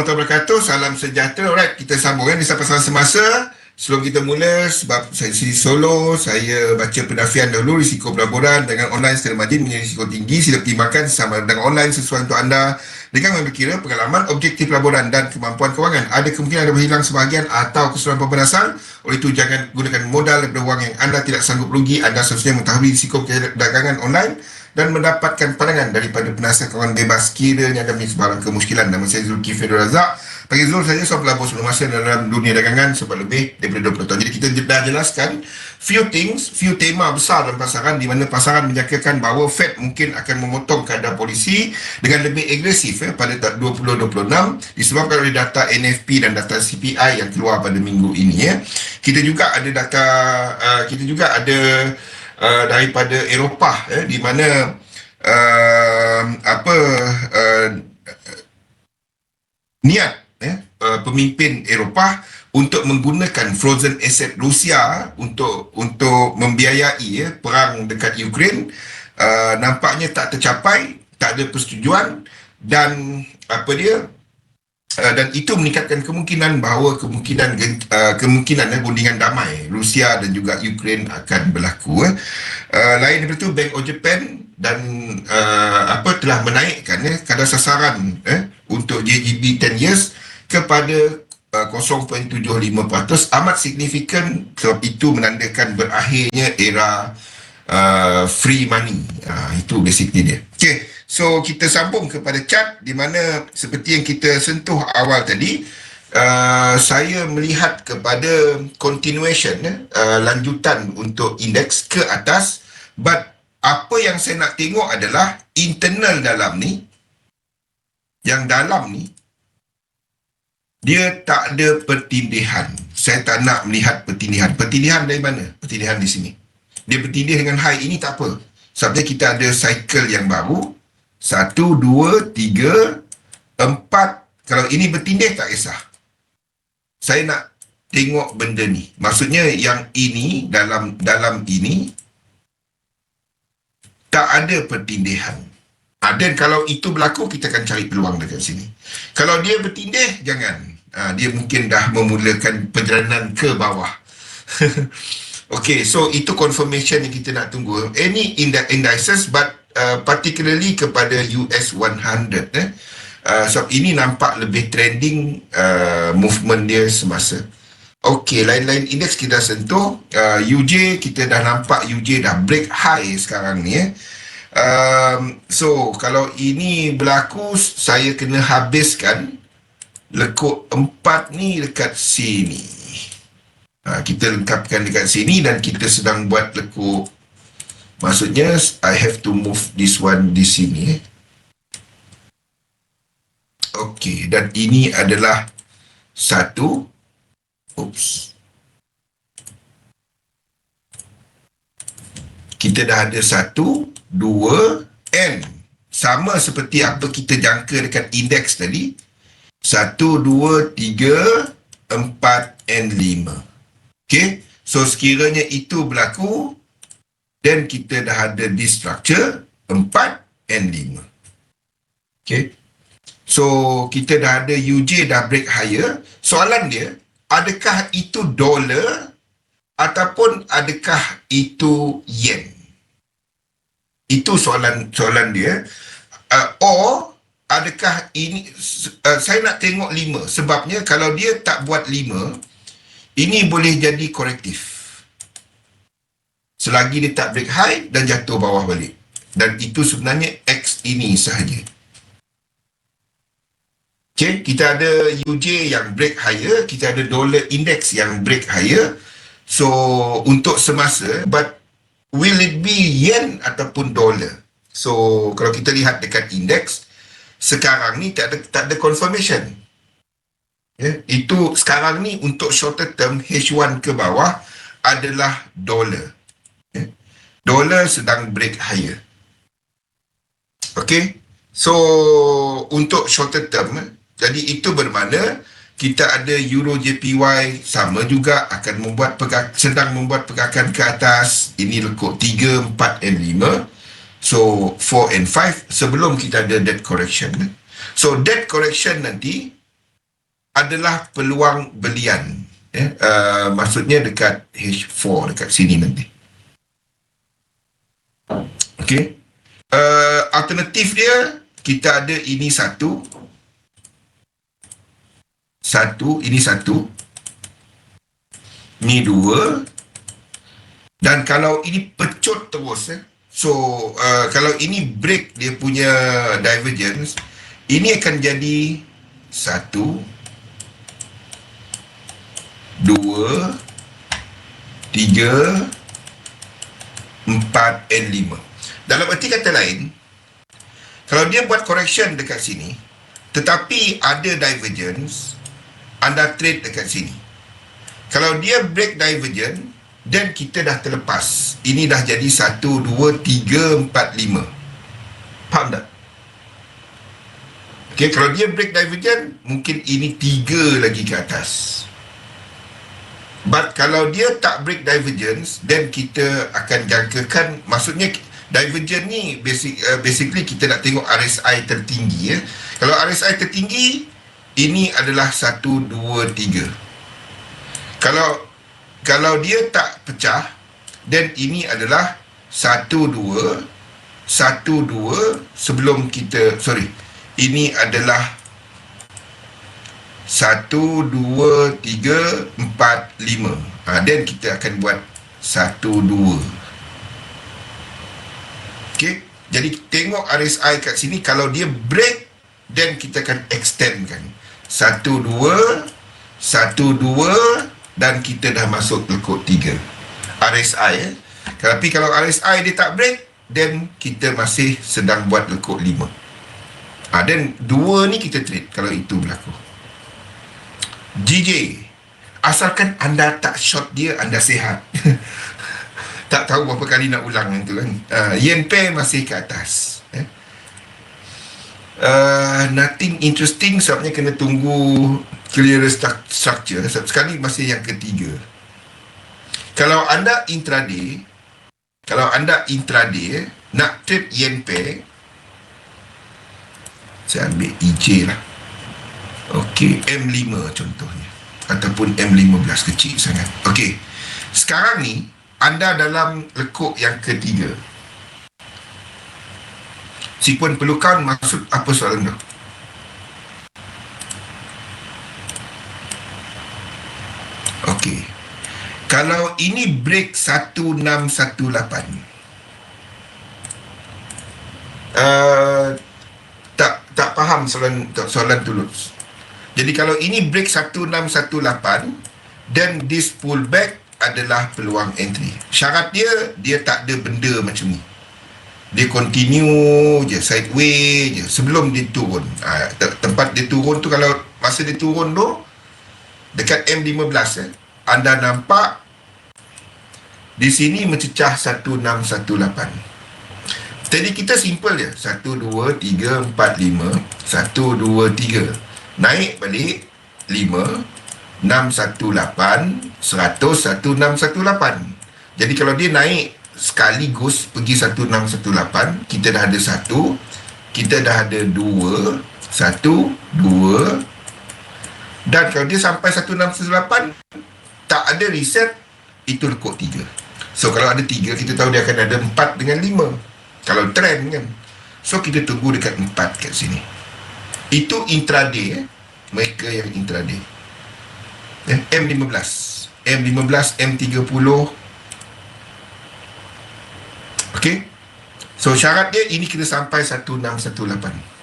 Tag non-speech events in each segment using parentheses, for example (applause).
warahmatullahi wabarakatuh. Salam sejahtera. Alright, kita sambung kan. Ini pasal semasa. Sebelum kita mula, sebab saya sini solo, saya baca pendafian dahulu risiko pelaburan dengan online secara margin menjadi risiko tinggi. Sila pertimbangkan sama dengan online sesuai untuk anda dengan memperkira pengalaman objektif pelaburan dan kemampuan kewangan. Ada kemungkinan ada berhilang sebahagian atau keseluruhan pembenasan. Oleh itu, jangan gunakan modal daripada wang yang anda tidak sanggup rugi. Anda seharusnya mengetahui risiko perdagangan online dan mendapatkan pandangan daripada penasihat kawan bebas kiranya ada sebarang kemuskilan. Nama saya Zulkifli Razak. Pagi Zul saja seorang pelabur sebelum masa dalam dunia dagangan sebab lebih daripada 20 tahun. Jadi kita dah jelaskan few things, few tema besar dalam pasaran di mana pasaran menyatakan bahawa Fed mungkin akan memotong kadar polisi dengan lebih agresif eh, pada 2026 disebabkan oleh data NFP dan data CPI yang keluar pada minggu ini. Eh. Kita juga ada data, uh, kita juga ada uh, daripada Eropah eh, di mana uh, apa uh, niat eh, uh, pemimpin Eropah untuk menggunakan frozen asset Rusia untuk untuk membiayai eh, perang dekat Ukraine uh, nampaknya tak tercapai tak ada persetujuan dan apa dia Uh, dan itu meningkatkan kemungkinan bahawa kemungkinan uh, kemungkinan uh, guntingan damai Rusia dan juga Ukraine akan berlaku. Eh. Uh, lain daripada itu, Bank of Japan dan uh, apa telah menaikkan eh, kadar sasaran eh, untuk JGB 10 years kepada uh, 0.75% amat signifikan sebab itu menandakan berakhirnya era uh, free money. Uh, itu basically dia. Okay. So kita sambung kepada chart di mana seperti yang kita sentuh awal tadi uh, saya melihat kepada continuation uh, lanjutan untuk indeks ke atas. But apa yang saya nak tengok adalah internal dalam ni yang dalam ni dia tak ada pertindihan. Saya tak nak melihat pertindihan. Pertindihan dari mana? pertindihan di sini. Dia bertindih dengan high. Ini tak apa sebab kita ada cycle yang baru satu, dua, tiga, empat. Kalau ini bertindih tak kisah. Saya nak tengok benda ni. Maksudnya yang ini dalam dalam ini tak ada pertindihan. Ha, dan kalau itu berlaku, kita akan cari peluang dekat sini. Kalau dia bertindih, jangan. Ha, dia mungkin dah memulakan perjalanan ke bawah. (laughs) okay, so itu confirmation yang kita nak tunggu. Any indices, but Uh, particularly kepada US 100 eh. Uh, sebab ini nampak lebih trending uh, movement dia semasa. Okey, lain-lain indeks kita sentuh. Uh, UJ, kita dah nampak UJ dah break high sekarang ni. Eh. Um, so, kalau ini berlaku, saya kena habiskan lekuk empat ni dekat sini. Uh, kita lengkapkan dekat sini dan kita sedang buat lekuk Maksudnya I have to move this one di sini. Okey, dan ini adalah satu. Oops. Kita dah ada satu, dua, n. Sama seperti apa kita jangka dekat indeks tadi. Satu, dua, tiga, empat, n, lima. Okey, so sekiranya itu berlaku, dan kita dah ada di structure 4 and 5. Okay. So, kita dah ada UJ dah break higher. Soalan dia, adakah itu dollar ataupun adakah itu yen? Itu soalan soalan dia. Uh, or, adakah ini, uh, saya nak tengok 5. Sebabnya kalau dia tak buat 5, ini boleh jadi korektif selagi dia tak break high dan jatuh bawah balik. Dan itu sebenarnya X ini sahaja. Okay, kita ada UJ yang break higher, kita ada dollar index yang break higher. So, untuk semasa, but will it be yen ataupun dollar? So, kalau kita lihat dekat index, sekarang ni tak ada, tak ada confirmation. Yeah, itu sekarang ni untuk shorter term H1 ke bawah adalah dollar dolar sedang break higher. Okay. So, untuk shorter term, jadi itu bermakna kita ada Euro JPY sama juga akan membuat pegak, sedang membuat pegakan ke atas. Ini lekuk 3, 4 and 5. So, 4 and 5 sebelum kita ada debt correction. So, debt correction nanti adalah peluang belian. Ya, uh, maksudnya dekat H4 dekat sini nanti. Okey. Uh, alternatif dia kita ada ini satu. Satu, ini satu. Ini dua. Dan kalau ini pecut terus eh. So uh, kalau ini break dia punya divergence, ini akan jadi satu, dua, tiga, empat, and lima. Dalam erti kata lain, kalau dia buat correction dekat sini, tetapi ada divergence, anda trade dekat sini. Kalau dia break divergence, dan kita dah terlepas. Ini dah jadi 1, 2, 3, 4, 5. Faham tak? Okay, kalau dia break divergent, mungkin ini 3 lagi ke atas. But kalau dia tak break divergence, then kita akan jangkakan, maksudnya divergent ni basic, uh, basically kita nak tengok RSI tertinggi. Ya. Kalau RSI tertinggi, ini adalah 1, 2, 3. Kalau kalau dia tak pecah dan ini adalah satu dua satu dua sebelum kita sorry ini adalah satu dua tiga empat lima. Ha, dan kita akan buat satu dua. Ok jadi tengok RSI kat sini kalau dia break dan kita akan extendkan. Satu dua satu dua dan kita dah masuk lekuk 3 RSI eh. tapi kalau RSI dia tak break then kita masih sedang buat lekuk 5 ha, dan dua ni kita trade kalau itu berlaku GJ asalkan anda tak short dia anda sihat. (laughs) Tak tahu berapa kali nak ulang itu kan. Uh, yen pair masih ke atas eh? uh, nothing interesting sebabnya kena tunggu clear structure. Sekali masih yang ketiga. Kalau anda intraday kalau anda intraday nak trade yen pair saya ambil EJ lah ok M5 contohnya. Ataupun M15 kecil sangat. Ok sekarang ni anda dalam lekuk yang ketiga. Si pun perlukan maksud apa soalan tu Okey. Kalau ini break 1618. Uh, tak tak faham soalan soalan tu Jadi kalau ini break 1618 dan this pullback adalah peluang entry. Syarat dia dia tak ada benda macam ni. Dia continue je sideway je sebelum dia turun. Ha, tempat dia turun tu kalau masa dia turun tu dekat M15 eh, anda nampak di sini mencecah 1618 jadi kita simple je 1, 2, 3, 4, 5 1, 2, 3 naik balik 5 618 100 1618 jadi kalau dia naik sekaligus pergi 1618 kita dah ada 1 kita dah ada 2 1 2 dan kalau dia sampai 1618 tak ada reset itu lekuk 3 so kalau ada 3 kita tahu dia akan ada 4 dengan 5 kalau trend kan. So kita tunggu dekat 4 kat sini itu intraday eh? mereka yang intraday. Eh? M15 M15 M30 ok so syarat dia ini kita sampai 1618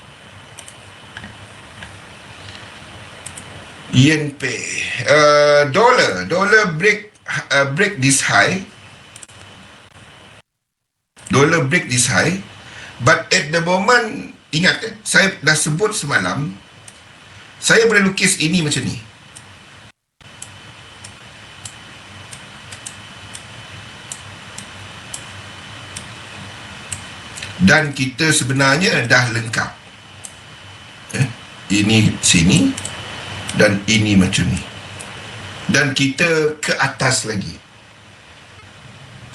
yen pay uh, dollar. Dollar break uh, break this high. Dollar break this high. But at the moment ingat eh, saya dah sebut semalam saya boleh lukis ini macam ni. Dan kita sebenarnya dah lengkap. Eh, ini sini dan ini macam ni. Dan kita ke atas lagi.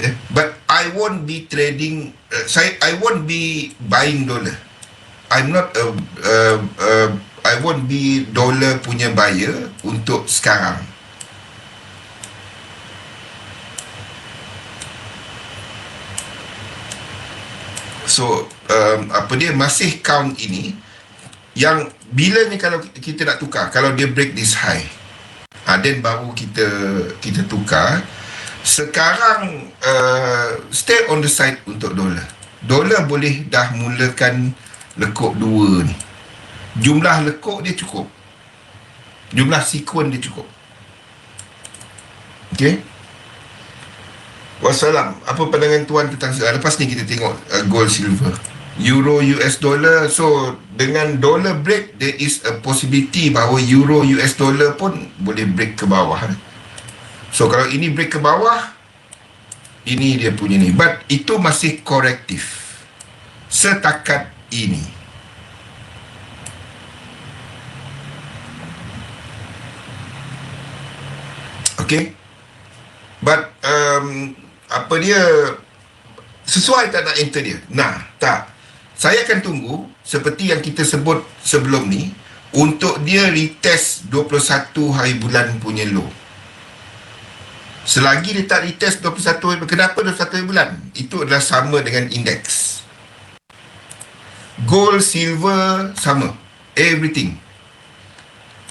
Yeah. but I won't be trading uh, saya I won't be buying dollar I'm not a, a, a I won't be dollar punya buyer untuk sekarang. So, um, apa dia masih count ini yang bila ni kalau kita nak tukar, kalau dia break this high, ha, then baru kita kita tukar. Sekarang uh, stay on the side untuk dolar. Dolar boleh dah mulakan lekuk dua ni. Jumlah lekuk dia cukup. Jumlah sekuen dia cukup. Ok wassalam apa pandangan tuan tentang lepas ni kita tengok uh, gold silver. Euro US dollar. So dengan dollar break there is a possibility bahawa euro US dollar pun boleh break ke bawah. So kalau ini break ke bawah ini dia punya ni. But itu masih korektif. Setakat ini. Okay But um, Apa dia? Sesuai tak nak enter dia? Nah tak. Saya akan tunggu Seperti yang kita sebut sebelum ni Untuk dia retest 21 hari bulan punya low Selagi dia tak retest 21 hari Kenapa 21 hari bulan? Itu adalah sama dengan indeks Gold, silver Sama. Everything.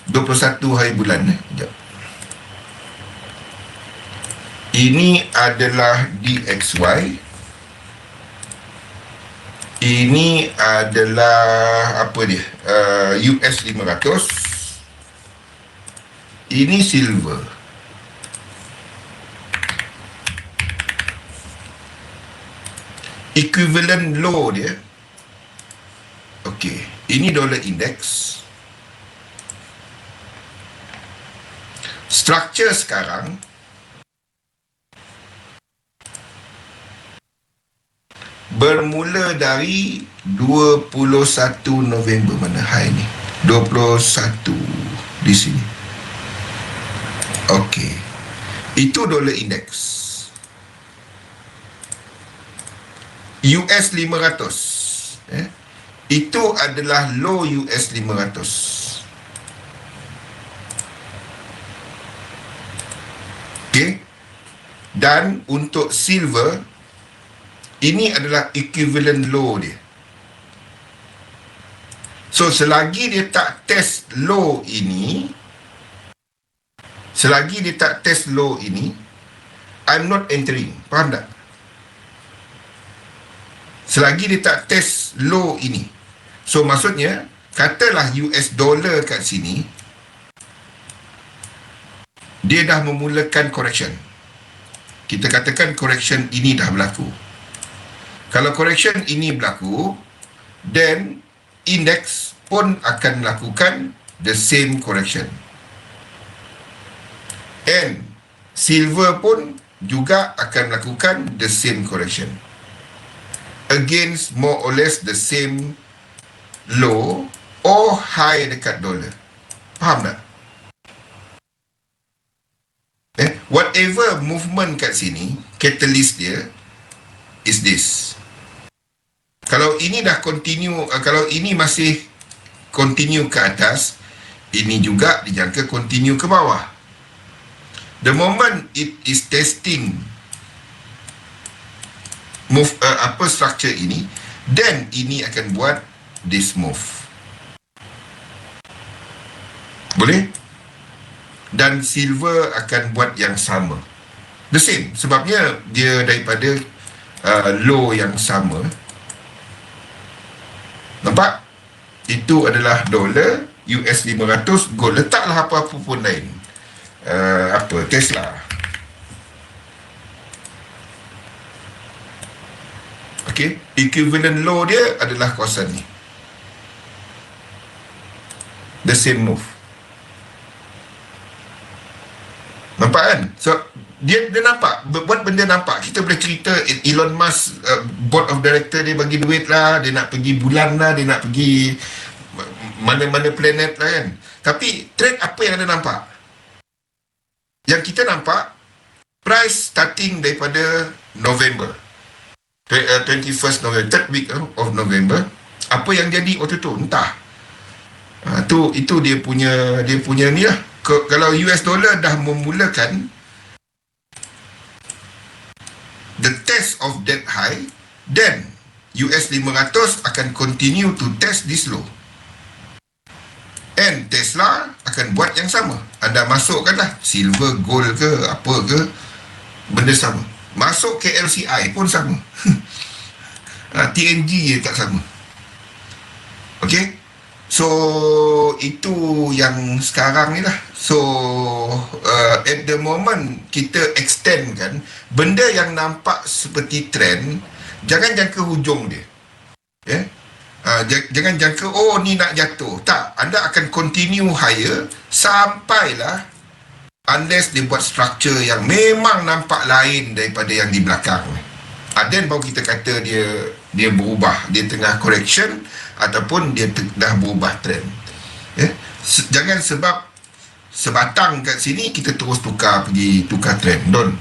21 hari bulan. Eh. Sekejap. Ini adalah DXY ini adalah apa dia? Uh, US 500 ini silver. Equivalent low dia okey. Ini dollar index. Structure sekarang. Bermula dari 21 November. Mana hari ni? 21 di sini. Okey. Itu dollar index. US 500 eh itu adalah low US 500 okey. Dan untuk silver ini adalah equivalent low dia. So selagi dia tak test low ini selagi dia tak test low ini I'm not entering. Faham tak? Selagi dia tak test low ini so maksudnya katalah US dollar kat sini dia dah memulakan correction. Kita katakan correction ini dah berlaku. Kalau correction ini berlaku then index pun akan melakukan the same correction. And silver pun juga akan melakukan the same correction. Against more or less the same low or high dekat dollar. Faham tak? Eh whatever movement kat sini catalyst dia is this. Kalau ini dah continue uh, kalau ini masih continue ke atas ini juga dijangka continue ke bawah. The moment it is testing move uh, apa structure ini then ini akan buat this move boleh dan silver akan buat yang sama the same sebabnya dia daripada uh, low yang sama Nampak? Itu adalah dolar US 500 gold. Letaklah apa-apa pun lain. Uh, apa? Tesla. Okay. Equivalent low dia adalah kawasan ni. The same move. Nampak kan? So, dia dia nampak. Buat benda nampak. Kita boleh cerita Elon Musk uh, board of director dia bagi duit lah. Dia nak pergi bulan lah. Dia nak pergi mana-mana planet lah kan? Tapi trend apa yang anda nampak? Yang kita nampak price starting daripada November. 21st uh, November third week of November apa yang jadi waktu tu? Entah Ha, tu itu dia punya dia punya ni lah. Ke, kalau US dollar dah memulakan the test of that high, then US 500 akan continue to test this low. And Tesla akan buat yang sama. Anda masukkanlah silver, gold ke apa ke benda sama. Masuk ke LCI pun sama. (laughs) ha, TNG je tak sama. Okay? So itu yang sekarang ni lah. So uh, at the moment kita extend kan benda yang nampak seperti trend jangan jangka hujung dia. Yeah? Uh, jangan jangka oh ni nak jatuh. Tak, anda akan continue higher sampailah unless dia buat structure yang memang nampak lain daripada yang di belakang. Uh, then baru kita kata dia dia berubah, dia tengah correction ataupun dia dah berubah trend. Ya? Se- jangan sebab sebatang kat sini kita terus tukar pergi tukar trend. Don't.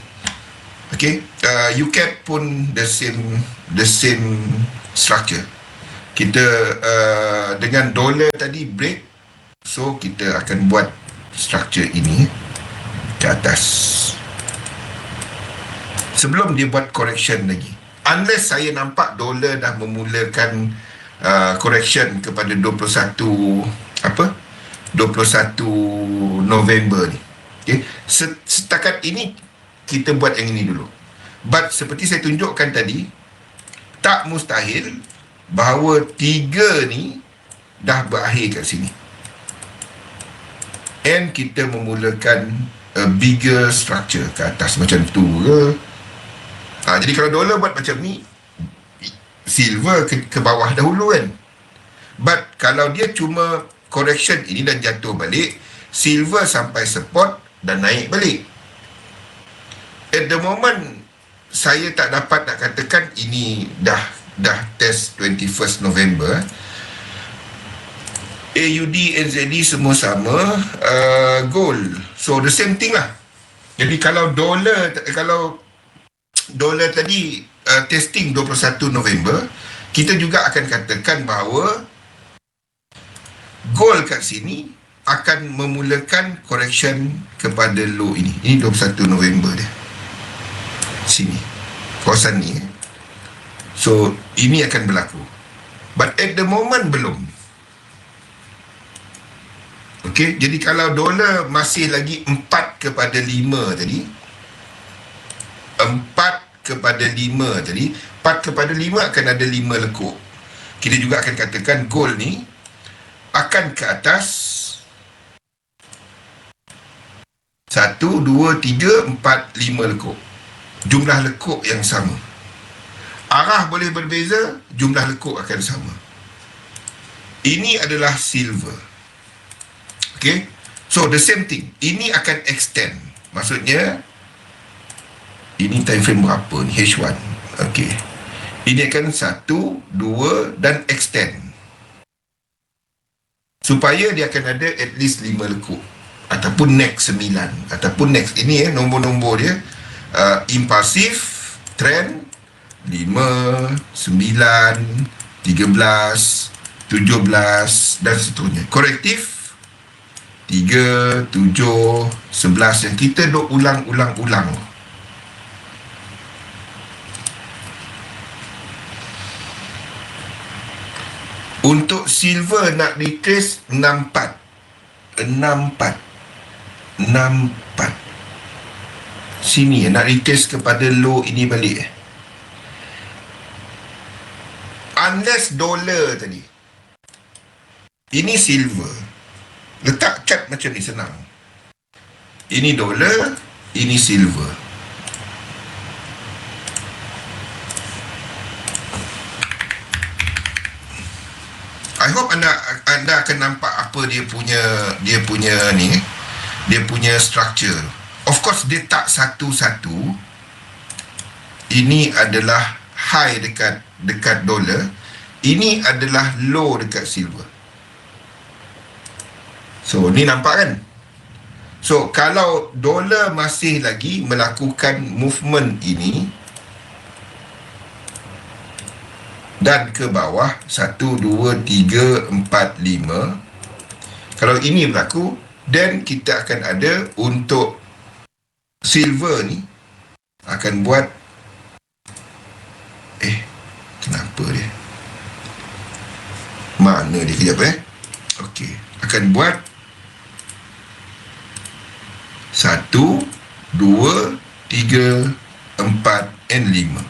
Okay. Uh, UCAP pun the same the same structure. Kita uh, dengan dolar tadi break so kita akan buat structure ini ke atas. Sebelum dia buat correction lagi. Unless saya nampak dolar dah memulakan uh, correction kepada 21 apa? 21 November ni. Okay. setakat ini kita buat yang ini dulu. But seperti saya tunjukkan tadi tak mustahil bahawa tiga ni dah berakhir kat sini. And kita memulakan a bigger structure ke atas. Macam tu ke ha, jadi kalau dolar buat macam ni silver ke, ke bawah dahulu kan. But kalau dia cuma correction ini dan jatuh balik silver sampai support dan naik balik. At the moment saya tak dapat nak katakan ini dah dah test 21st November. AUD, NZD semua sama. Uh, gold. So the same thing lah. Jadi kalau dolar kalau dolar tadi uh, testing 21 November, kita juga akan katakan bahawa goal kat sini akan memulakan correction kepada low ini. Ini 21 November dia. Sini. Kawasan ni. Eh. So, ini akan berlaku. But at the moment, belum. Okay, jadi kalau dolar masih lagi 4 kepada 5 tadi, 4 kepada 5 tadi 4 kepada 5 akan ada 5 lekuk. Kita juga akan katakan goal ni akan ke atas 1, 2, 3, 4, 5 lekuk. Jumlah lekuk yang sama. Arah boleh berbeza jumlah lekuk akan sama. Ini adalah silver. Okay so the same thing. Ini akan extend. Maksudnya ini time frame berapa ni? H1 okey. Ini akan satu, dua dan extend. Supaya dia akan ada at least lima lekuk. Ataupun next sembilan. Ataupun next ini eh nombor-nombor dia. Uh, impulsif trend lima, sembilan, tiga belas, tujuh belas dan seterusnya. Korektif tiga, tujuh, sebelas. Yang kita duk ulang-ulang-ulang Untuk silver nak retrace 64 64 64 Sini nak retrace kepada low ini balik Unless dollar tadi. Ini silver. Letak chart macam ni senang. Ini dollar Ini silver I hope anda anda akan nampak apa dia punya dia punya ni dia punya structure. Of course dia tak satu-satu. Ini adalah high dekat dekat dolar. Ini adalah low dekat silver. So ni nampak kan? So kalau dolar masih lagi melakukan movement ini dan ke bawah 1, 2, 3, 4, 5 Kalau ini berlaku, then kita akan ada untuk silver ni akan buat eh kenapa dia? Mana dia kejap eh? Okey akan buat satu dua tiga empat and lima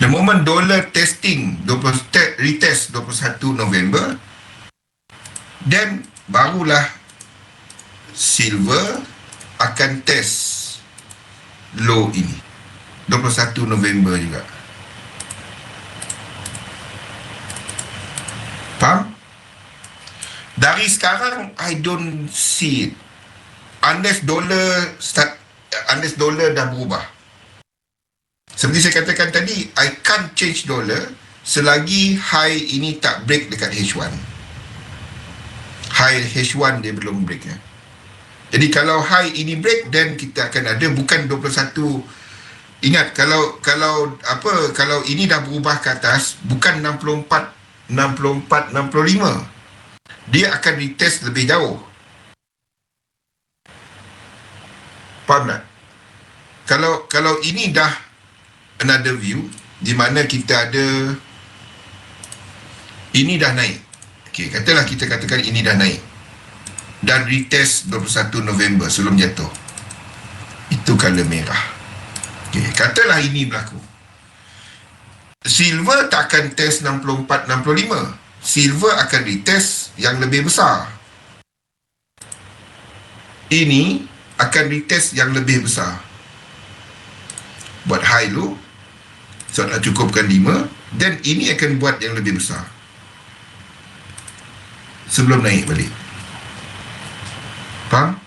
the moment dollar testing 20, te, retest 21 November then barulah silver akan test low ini. 21 November juga. Faham? dari sekarang I don't see it. Unless dollar start unless dollar dah berubah seperti saya katakan tadi I can't change dollar selagi high ini tak break dekat H1 high H1 dia belum break ya. Jadi kalau high ini break then kita akan ada bukan 21 ingat kalau kalau apa kalau ini dah berubah ke atas bukan 64 64 65 dia akan retest lebih jauh. Faham tak? Kalau kalau ini dah another view di mana kita ada ini dah naik. Okey, katalah kita katakan ini dah naik. Dan retest 21 November sebelum jatuh. Itu color merah. Okay. katalah ini berlaku. Silver tak akan test 64-65 silver akan retest yang lebih besar. Ini akan retest yang lebih besar. Buat high low so nak cukupkan 5 dan ini akan buat yang lebih besar sebelum naik balik Faham?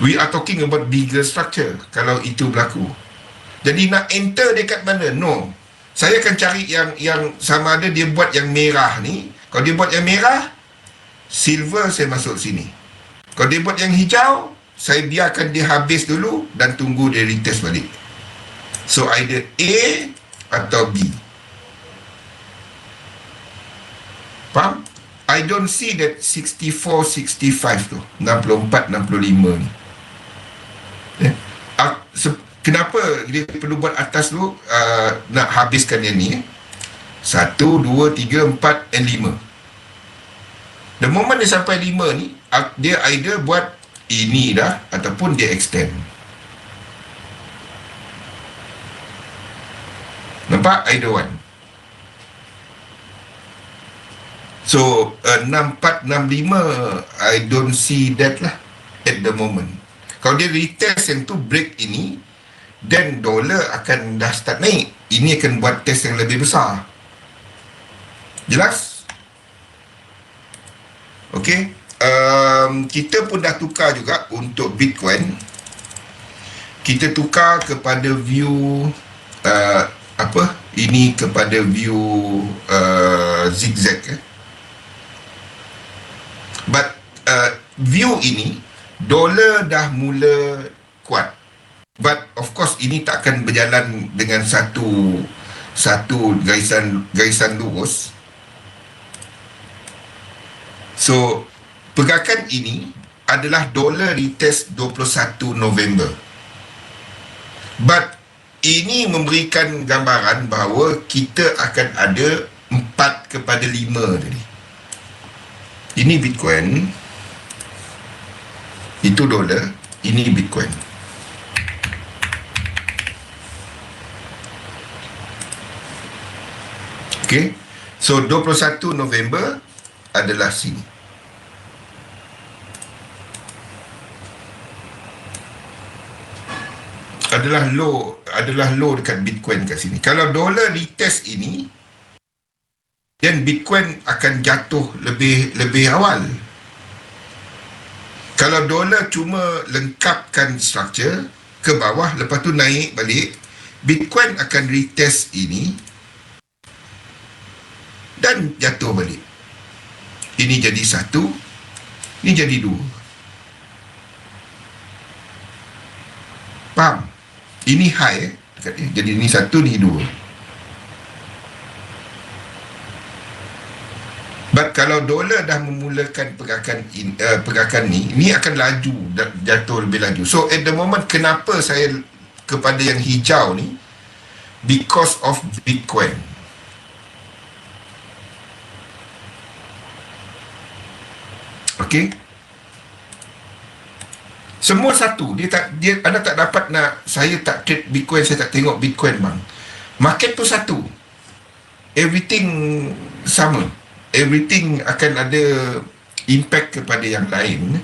We are talking about bigger structure kalau itu berlaku. Jadi nak enter dekat mana? No. Saya akan cari yang yang sama ada dia buat yang merah ni. Kalau dia buat yang merah, silver saya masuk sini. Kalau dia buat yang hijau, saya biarkan dia habis dulu dan tunggu dia retest balik. So either A atau B. Faham? I don't see that 64, 65 tu. 64, 65 ni. Yeah. Uh, kenapa dia perlu buat atas tu uh, nak habiskan yang ni? Eh? Satu, dua, tiga, empat, and lima. The moment dia sampai lima ni, uh, dia either buat ini dah ataupun dia extend. Nampak? Either one. So uh, 6465 I don't see that lah at the moment. Kalau dia retest yang tu break ini then dollar akan dah start naik. Ini akan buat test yang lebih besar. Jelas? Okay. Um, kita pun dah tukar juga untuk Bitcoin. Kita tukar kepada view uh, apa? Ini kepada view uh, zigzag eh but uh, view ini dolar dah mula kuat but of course ini tak akan berjalan dengan satu satu garisan garisan lurus so pergerakan ini adalah dolar retest 21 November. But ini memberikan gambaran bahawa kita akan ada 4 kepada 5 tadi. Ini Bitcoin. Itu dolar. Ini Bitcoin. Okay? So 21 November adalah sini adalah low adalah low dekat Bitcoin kat sini. Kalau dolar retest ini dan Bitcoin akan jatuh lebih lebih awal. Kalau dolar cuma lengkapkan structure ke bawah lepas tu naik balik, Bitcoin akan retest ini dan jatuh balik. Ini jadi satu, ini jadi dua. Faham? Ini high eh? Jadi ini satu, ini dua. But kalau dolar dah memulakan pergerakan in, uh, pergerakan ni, ni akan laju jatuh lebih laju. So at the moment kenapa saya kepada yang hijau ni because of Bitcoin. Okay. Semua satu. Dia tak dia anda tak dapat nak saya tak trade Bitcoin, saya tak tengok Bitcoin bang. Market tu satu. Everything sama everything akan ada impact kepada yang lain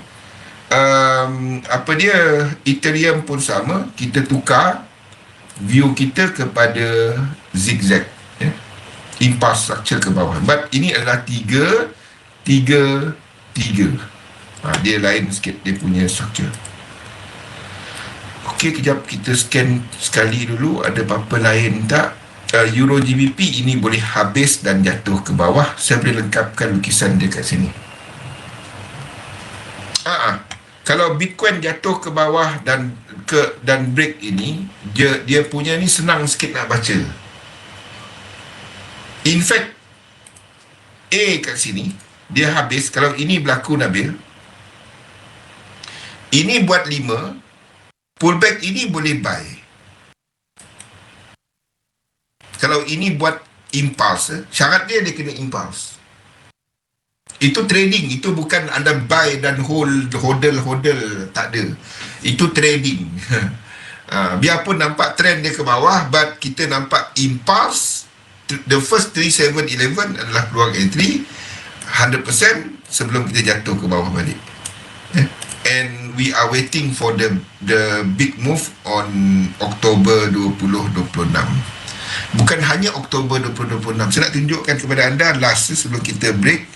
um, apa dia Ethereum pun sama kita tukar view kita kepada zigzag ya? impulse structure ke bawah but ini adalah tiga tiga tiga ha, dia lain sikit dia punya structure ok kejap kita scan sekali dulu. Ada apa-apa lain tak? Uh, Euro GBP ini boleh habis dan jatuh ke bawah. Saya boleh lengkapkan lukisan dia kat sini. Uh-uh. kalau Bitcoin jatuh ke bawah dan ke dan break ini dia dia punya ni senang sikit nak baca. In fact A kat sini dia habis. Kalau ini berlaku Nabil ini buat 5 pullback ini boleh buy. Kalau ini buat impulse eh, syarat dia dia kena impulse. Itu trading itu bukan anda buy dan hold hodl hodl tak ada. Itu trading. Uh, (laughs) biarpun nampak trend dia ke bawah but kita nampak impulse the first 3711 adalah peluang entry 100% sebelum kita jatuh ke bawah balik. Eh, and we are waiting for the the big move on October 2026 bukan hanya Oktober 2026 saya nak tunjukkan kepada anda last sebelum kita break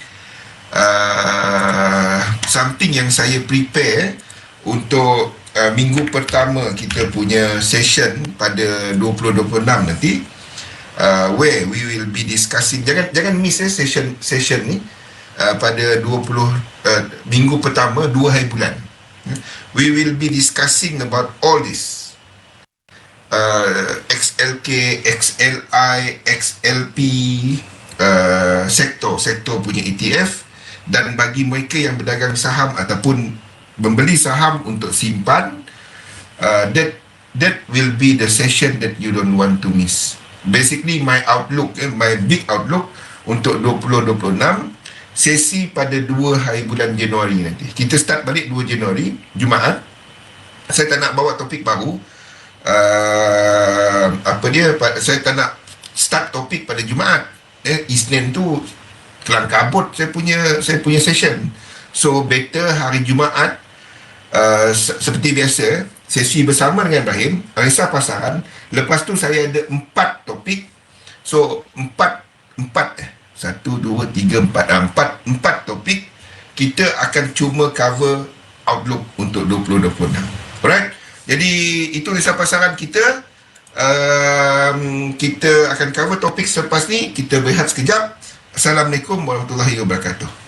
uh, something yang saya prepare untuk uh, minggu pertama kita punya session pada 2026 nanti uh, where we will be discussing jangan jangan miss eh, session session ni uh, pada 20 uh, minggu pertama 2 hari bulan we will be discussing about all this. Uh, XLK, XLI, XLP uh, sektor sektor punya ETF dan bagi mereka yang berdagang saham ataupun membeli saham untuk simpan uh, that that will be the session that you don't want to miss. Basically my outlook eh, my big outlook untuk 2026 sesi pada 2 hari bulan Januari nanti. Kita start balik 2 Januari Jumaat. Saya tak nak bawa topik baru. Uh, apa dia? Saya tak nak start topik pada Jumaat. Eh Isnin tu kelang kabut saya punya saya punya session. So better hari Jumaat uh, seperti biasa sesi bersama dengan Ibrahim Arisa Pasaran. Lepas tu saya ada empat topik. So empat empat eh satu dua tiga empat ah, empat empat topik kita akan cuma cover outlook untuk 2026 alright jadi itu risau pasaran kita. Um, kita akan cover topik selepas ni. Kita berehat sekejap. Assalamualaikum warahmatullahi wabarakatuh.